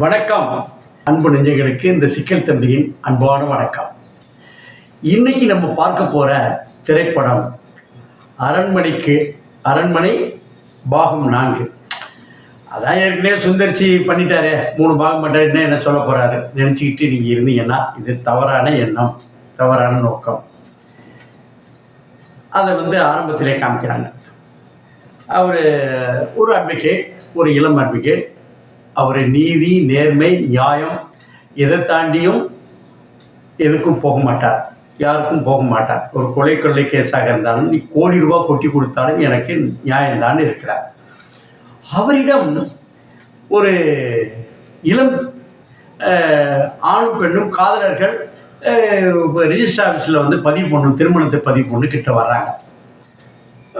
வணக்கம். அன்பு நெஞ்சங்களுக்கு இந்த சிக்கல் தம்பியின் அன்பான வணக்கம். இன்னைக்கு நம்ம பார்க்க போகிற திரைப்படம் அரண்மனைக்கு அரண்மனை பாகம் நான்கு. அதான் ஏற்கனவே சுந்தர்சி பண்ணிட்டாரே. மூணு பாகம் பண்ணிட்டாருன்னு என்ன சொல்ல போகிறாரு நினச்சிக்கிட்டு நீங்கள் இருந்தீங்கன்னா இது தவறான எண்ணம் தவறான நோக்கம். அதை வந்து ஆரம்பத்திலே காமிக்கிறாங்க. அவர் ஒரு அட்வொகேட் ஒரு இளம் அட்வொகேட் அவர் நீதி நேர்மை நியாயம் எதை தாண்டியும் எதுக்கும் போக மாட்டார். யாருக்கும் போக மாட்டார். ஒரு கொலை கொள்ளை கேஸாக இருந்தாலும் நீ கோடி ரூபாய் கொட்டி கொடுத்தாலும் எனக்கு நியாயம்தான் இருக்கிறார். அவரிடம் ஒரு இளம் ஆணும் பெண்ணும் காதலர்கள் ரிஜிஸ்டர் ஆஃபீஸில் வந்து பதிவு பண்ணணும் திருமணத்தை பதிவு பண்ணு கிட்ட வர்றாங்க.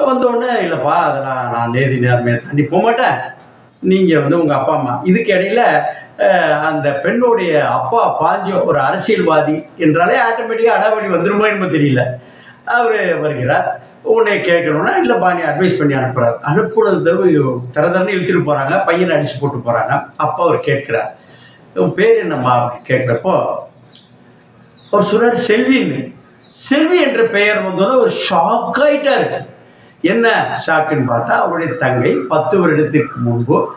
வந்தோடனே இல்லைப்பா அதெல்லாம் நான் நேதி நேர்மையை தாண்டி போக மாட்டேன். நீங்கள் வந்து உங்கள் அப்பா அம்மா. இதுக்கு இடையில அந்த பெண்ணுடைய அப்பா பாஞ்சோ ஒரு அரசியல்வாதி என்றாலே ஆட்டோமேட்டிக்காக அடாவடி வந்துருமோ என்னமோ தெரியல. அவர் வருகிறார். உன்னை கேட்கணும்னா இல்லை நீ அட்வைஸ் பண்ணி அனுப்புகிறார் அனுப்புனது தவிர தரன்னு இழுத்துட்டு போகிறாங்க பையனை அடித்து போட்டு போகிறாங்க அப்பா அவர் கேட்குறார். உன் பேர் என்னம்மா அப்படின்னு கேட்குறப்போ அவர் சொல்கிறார் செல்வின்னு செல்வி என்ற பெயர் வந்தோன்னே ஒரு ஷாக் ஆயிட்டாரு என்ன ஷாக்குன்னு பார்த்தா அவருடைய தங்கை பத்து வருடத்திற்கு முன்பு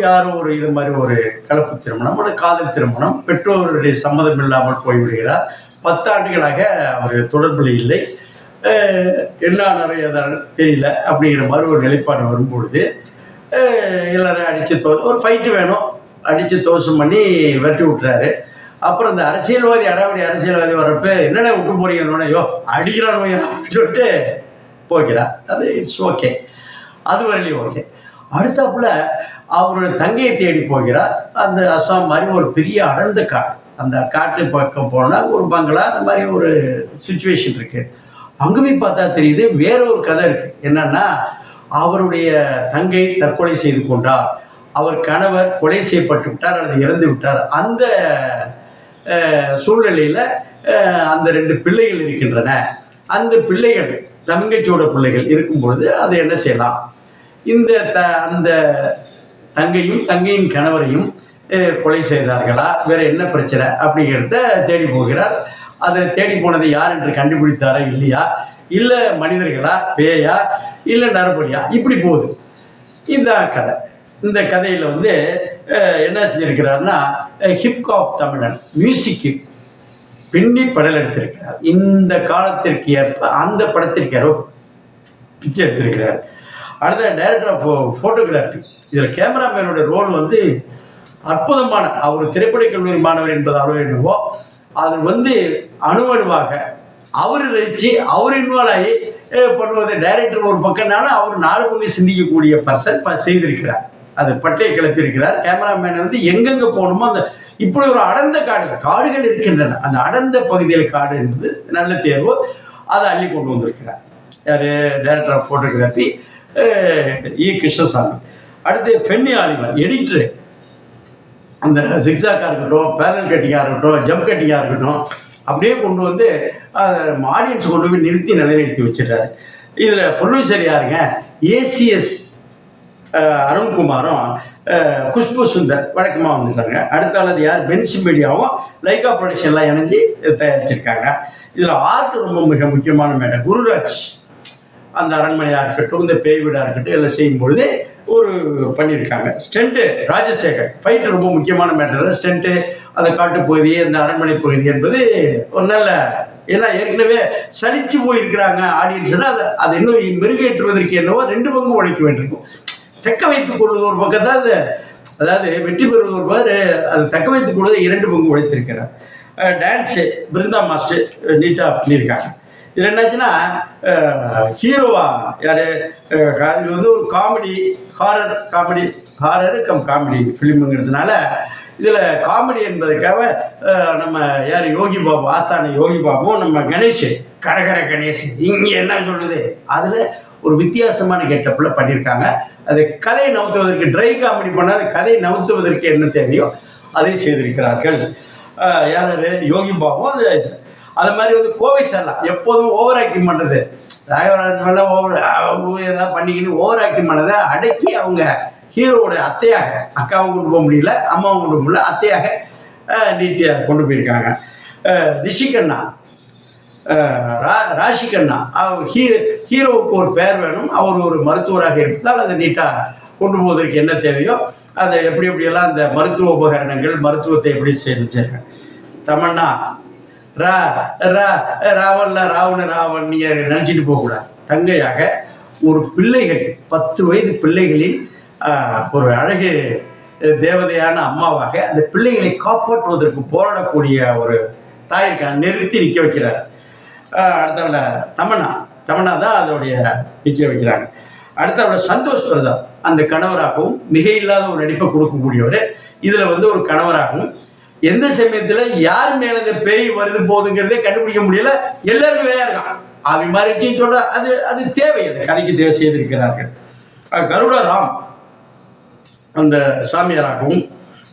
யாரோ ஒரு இது மாதிரி ஒரு கலப்பு திருமணம் ஒரு காதல் திருமணம் பெற்றோருடைய சம்மதம் இல்லாமல் போய்விடுகிறார். பத்தாண்டுகளாக அவர் தொடர்பில் இல்லை. என்ன நிறைய தெரியல அப்படிங்கிற மாதிரி ஒரு நிலைப்பாடு வரும்பொழுது அஹ் எல்லாரும் அடித்து தோ ஒரு ஃபைட்டு வேணும். அடித்து தோசம் பண்ணி வெட்டி விட்டுறாரு. அப்புறம் இந்த அரசியல்வாதி அடாவடி அரசியல்வாதி வர்றப்ப என்னென்ன விட்டு போறீங்கன்னு யோ அடிக்கிறான் சொல்லிட்டு போகிறார் அது இட்ஸ் ஓகே அது வரலையும் ஓகே அடுத்தாப்புல அவருடைய தங்கையை தேடி போகிறார் அந்த அஸ்ஸாம் மாதிரி ஒரு பெரிய அடர்ந்த காடு. அந்த காட்டு பக்கம் போனால் ஒரு பங்களா அந்த மாதிரி ஒரு சுச்சுவேஷன் இருக்குது அங்கே போய் பார்த்தா தெரியுது வேற ஒரு கதை இருக்குது என்னன்னா அவருடைய தங்கை தற்கொலை செய்து கொண்டார். அவர் கணவர் கொலை செய்யப்பட்டு விட்டார் அல்லது இறந்து விட்டார். அந்த சூழ்நிலையில் அந்த ரெண்டு பிள்ளைகள் இருக்கின்றன. அந்த பிள்ளைகள் தங்கச்சியோட பிள்ளைகள் இருக்கும் பொழுது அதை என்ன செய்யலாம்? இந்த த அந்த தங்கையும் தங்கையின் கணவரையும் கொலை செய்தார்களா? வேற என்ன பிரச்சனை? அப்படிங்கிறத தேடி போகிறார். அதை தேடி போனதை யார் என்று கண்டுபிடித்தாரா? இல்லையா? இல்லை மனிதர்களா? பேயா? இல்லை நரபலியா? இப்படி போகுது. இந்த கதை. இந்த கதையில் வந்து என்ன செஞ்சிருக்கிறாருன்னா ஹிப்காப் தமிழன் மியூசிக்கு பின்னி படல் எடுத்திருக்கிறார். இந்த காலத்திற்கு ஏற்ப அந்த படத்திற்கு ஏற்ப பிக்சர் எடுத்திருக்கிறார். அடுத்த டைரக்டர் ஆஃப் ஃபோட்டோகிராஃபி இதில் கேமராமேனோட ரோல் வந்து அற்புதமான அவர் திரைப்பட கல்லூரி மாணவர் என்பதாலோ என்னவோ அது வந்து அணுவணுவாக அவர் ரசித்து அவர் இன்வால்வ் ஆகி பண்ணுவது டைரக்டர் ஒரு பக்கம்னாலும் அவர் நாலு பங்கு சிந்திக்கக்கூடிய பர்சன் செய்திருக்கிறார். அது பட்டையை கிளப்பியிருக்கிறார். கேமராமேன் வந்து எங்கெங்கே போகணுமோ அந்த இப்படி ஒரு அடர்ந்த காடு காடுகள் இருக்கின்றன. அந்த அடர்ந்த பகுதியில் காடு என்பது நல்ல தேர்வு. அதை அள்ளி கொண்டு வந்திருக்கிறார். யார்? Director of photography E. Krishnasamy. அடுத்து ஃபென்னி ஆலிவர் எடிட்டரு அந்த சிக்ஸாக்காக இருக்கட்டும் பேரல் கட்டிங்காக இருக்கட்டும் ஜம்ப் கட்டிங்காக இருக்கட்டும் அப்படியே கொண்டு வந்து ஆடியன்ஸ் கொண்டு போய் நிறுத்தி நிலைநிறுத்தி வச்சுட்டாரு இதில் ப்ரொடியூசர் யாருங்க? ஏசிஎஸ் அருண்குமாரும் குஷ்பு சுந்தர் வழக்கமாக வந்திருக்காங்க. அடுத்த ஆளது யார்? பென்ஸ் மீடியாவும் லைகா ப்ரொடக்ஷன்லாம் இணைஞ்சி தயாரிச்சிருக்காங்க. இதில் ஆர்ட் ரொம்ப மிக முக்கியமான மேடம் குருராஜ் அந்த அரண்மனையாக இருக்கட்டும் இந்த பேய் வீடாக இருக்கட்டும் எல்லாம் செய்யும்பொழுது ஒரு பண்ணியிருக்காங்க. ஸ்டெண்ட்டு ராஜசேகர் ஃபைட்டு ரொம்ப முக்கியமான மேட்டர் ஸ்டெண்ட்டு அந்த காட்டு பகுதி அந்த அரண்மனை பகுதி என்பது ஒரு நல்ல ஏன்னா ஏற்கனவே சலிச்சு போயிருக்கிறாங்க ஆடியன்ஸ்னால் அதை அதை இன்னும் மெருகேற்றுவதற்கு என்னவோ ரெண்டு பங்கும் உழைக்க வேண்டியிருக்கும். தக்க வைத்துக் கொள்வது ஒரு பக்கம் தான் அது அதாவது வெற்றி பெறுவது ஒருவர் அது தக்க வைத்துக் கொள்வதை இரண்டு பங்கு உழைத்திருக்கிறார் டான்ஸு பிருந்தா மாஸ்டர் நீட்டாக பண்ணியிருக்காங்க. இது என்னாச்சுன்னா ஹீரோவா யார்? இது வந்து ஒரு comedy horror comedy horror cum comedy ஃபிலிமுங்கிறதுனால இதில் காமெடி என்பதற்காக நம்ம யார்? யோகி பாபு ஆஸ்தான யோகி பாபுவும் நம்ம கணேஷ் கரகர கணேஷ் இங்கே என்ன சொல்லுது? அதில் ஒரு வித்தியாசமான கெட்டப்பில் பண்ணியிருக்காங்க அது கதையை நவுத்துவதற்கு ட்ரை காமெடி பண்ணால் அந்த கதையை நவுத்துவதற்கு என்ன தேவையோ அதை செய்திருக்கிறார்கள். யார் யோகி பாபும் அது அது மாதிரி வந்து கோவை சேரலாம் எப்போதும் ஓவர் ஆக்டிங் பண்ணுறது ராகவராஜ் மேலே ஓவர் ஏதாவது பண்ணிக்கின்னு ஓவர் ஆக்டிங் பண்ணதை அடக்கி அவங்க ஹீரோவோட அத்தையாக அக்காவும் கொண்டு போக முடியல அம்மாவும் கொண்டு போக முடியல அத்தையாக நீட்டியாக கொண்டு போயிருக்காங்க. ரிஷிகண்ணா. ரா- ராஷிகண்ணா அவர் ஹீ ஹீரோவுக்கு ஒரு பெயர் வேணும். அவர் ஒரு மருத்துவராக இருப்பதால் அதை நீட்டாக கொண்டு போவதற்கு என்ன தேவையோ அதை எப்படி எப்படியெல்லாம் அந்த மருத்துவ உபகரணங்கள் மருத்துவத்தை எப்படி செஞ்சிருக்கேன் தமன்னா ரா ரா ராவல்ல ராவண ராவன் நீங்கள் நினச்சிட்டு போகக்கூடாது தங்கையாக ஒரு பிள்ளைகள் பத்து வயது பிள்ளைகளின் ஒரு அழகு தேவதையான அம்மாவாக அந்த பிள்ளைகளை காப்பாற்றுவதற்கு போராடக்கூடிய ஒரு தாய் நிறுத்தி நிற்க வைக்கிறார். அடுத்தவள தமன்னா. தமன்னா தான் அதோடைய நிற்க வைக்கிறாங்க அடுத்தவள சந்தோஷ் பிரதா அந்த கணவராகவும் மிக இல்லாத ஒரு நடிப்பை கொடுக்கக்கூடியவர். இதில் வந்து ஒரு கணவராகவும் எந்த சமயத்தில் யார் மேலே இந்த பேய் வருது போகுதுங்கிறதே கண்டுபிடிக்க முடியல. எல்லாருமே வேற இருக்கான் மாதிரி மாறிச்சின்னு சொல்ற அது அது தேவை. அது கதைக்கு தேவை செய்திருக்கிறார்கள் கருடராம் கருட ராம் அந்த சாமியாராகவும்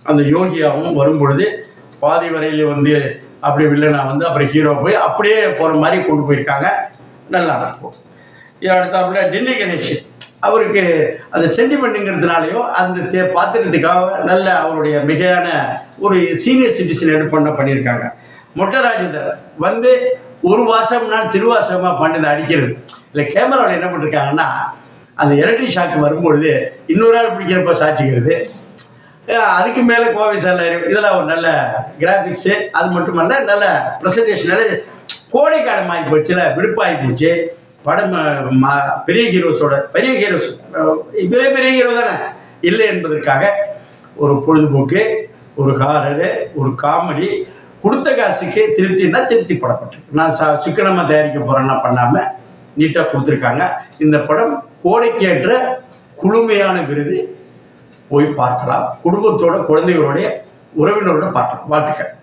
அந்த யோகியாகவும் வரும்பொழுது பாதி வரையில் வந்து அப்படி வில்லனாக வந்து அப்புறம் ஹீரோ போய் அப்படியே போகிற மாதிரி கொண்டு போயிருக்காங்க. நல்லா இருக்கும் அடுத்தாப்புல டெல்லி கணேஷ். அவருக்கு அந்த சென்டிமெண்ட்டுங்கிறதுனாலையோ அந்த தே பாத்திரத்துக்காக நல்ல அவருடைய மிகையான ஒரு சீனியர் சிட்டிசன் எடுப்பண்ண பண்ணியிருக்காங்க. மொட்டை ராஜேந்தர் வந்து ஒரு வாசம்னா திருவாசகமாக பண்ணது அடிக்கிறது. இல்லை கேமராவில் என்ன பண்ணிருக்காங்கன்னா அந்த எலக்ட்ரிக் ஷாக்கு வரும்பொழுது இன்னொரு ஆள் பிடிக்கிறப்ப சாட்சிக்கிறது. அதுக்கு மேலே கோவை சார் இதெல்லாம் ஒரு நல்ல கிராஃபிக்ஸு அது மட்டுமல்ல நல்ல ப்ரெசன்டேஷன் நல்ல கோடைக்காலம் ஆகி போச்சுல விடுப்பாகி போச்சு. படம் பெரிய ஹீரோஸோட பெரிய ஹீரோஸ் இவரே பெரிய ஹீரோ தானே? இல்லை என்பதற்காக ஒரு பொழுதுபோக்கு ஒரு ஹாரரு ஒரு காமெடி கொடுத்த காசுக்கு திருப்தின்னா திருப்தி படப்பட்டிருக்கு நான் ச சிக்கனமாக தயாரிக்க போகிறேன்னா பண்ணாமல் நீட்டாக கொடுத்துருக்காங்க. இந்த படம் கோடைக்கேற்ற குளுமையான விருது. போய் பார்க்கலாம். குடும்பத்தோட குழந்தைகளோடைய உறவினரோட பார்க்கலாம். வாழ்த்துக்கள்.